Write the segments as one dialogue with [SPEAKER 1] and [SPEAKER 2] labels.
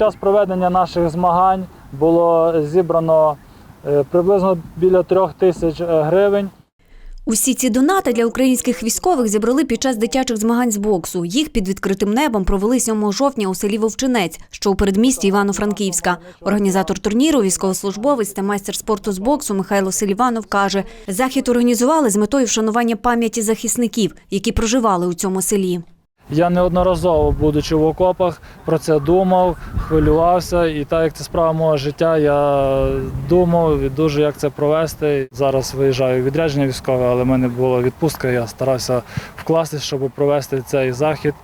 [SPEAKER 1] час проведення наших змагань було зібрано е, приблизно біля трьох тисяч е, гривень.
[SPEAKER 2] Усі ці донати для українських військових зібрали під час дитячих змагань з боксу. Їх під відкритим небом провели 7 жовтня у селі Вовчинець, що у передмісті Івано-Франківська. Організатор турніру, військовослужбовець та майстер спорту з боксу Михайло Селіванов каже, захід організували з метою вшанування пам'яті захисників, які проживали у цьому селі.
[SPEAKER 1] Я неодноразово, будучи в окопах, про це думав, хвилювався, і так як це справа мого життя, я думав і дуже як це провести. Зараз виїжджаю в відрядження військове, але в мене була відпустка. Я старався вкластися, щоб провести цей захід.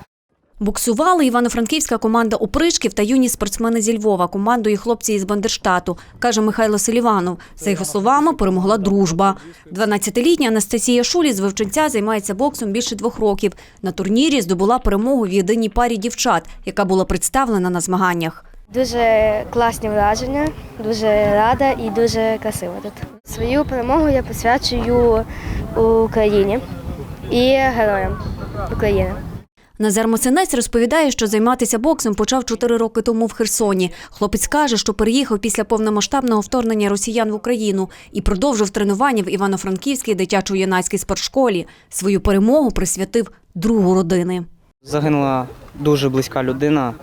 [SPEAKER 2] Боксували івано-франківська команда опришків та юні спортсмени зі Львова, командою хлопці із Бандерштату, каже Михайло Селіванов. За його словами, перемогла дружба. 12-літня Анастасія Шулі з Вовчинця займається боксом більше двох років. На турнірі здобула перемогу в єдиній парі дівчат, яка була представлена на змаганнях.
[SPEAKER 3] Дуже класні враження, дуже рада і дуже красиво тут. Свою перемогу я посвячую Україні і героям України.
[SPEAKER 2] Назар Моцинець розповідає, що займатися боксом почав чотири роки тому в Херсоні. Хлопець каже, що переїхав після повномасштабного вторгнення росіян в Україну і продовжив тренування в Івано-Франківській дитячо-юнацькій спортшколі. Свою перемогу присвятив другу родини.
[SPEAKER 4] Загинула дуже близька людина,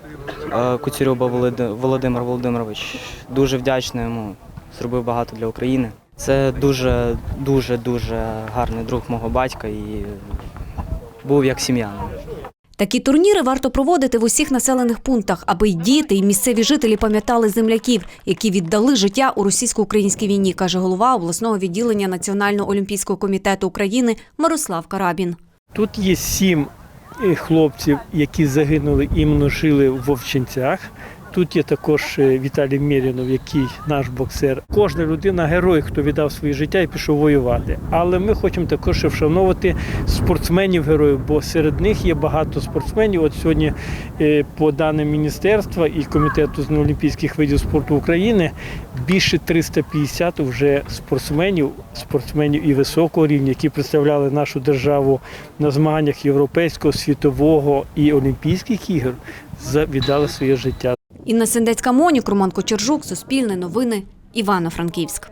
[SPEAKER 4] е, Куцюрюба Володи- Володимир Володимирович. Дуже вдячний йому, зробив багато для України. Це дуже, дуже, дуже гарний друг мого батька і був як сім'я.
[SPEAKER 2] Такі турніри варто проводити в усіх населених пунктах, аби й діти, і місцеві жителі пам'ятали земляків, які віддали життя у російсько-українській війні, каже голова обласного відділення Національного олімпійського комітету України Мирослав Карабін.
[SPEAKER 5] Тут є сім е, хлопців, які загинули і множили в Вовчинцях. Тут є також е, Віталій Мєрінов, який наш боксер. Кожна людина герой, хто віддав своє життя і пішов воювати. Але ми хочемо також вшановувати спортсменів-героїв, бо серед них є багато спортсменів. От сьогодні, е, по даним міністерства і комітету з олімпійських видів спорту України, більше 350 вже спортсменів, спортсменів і високого рівня, які представляли нашу державу на змаганнях європейського, світового і олімпійських ігор, віддали своє життя.
[SPEAKER 2] Інна Сендецька Монік, Роман Кочержук, Суспільне новини, Івано-Франківськ.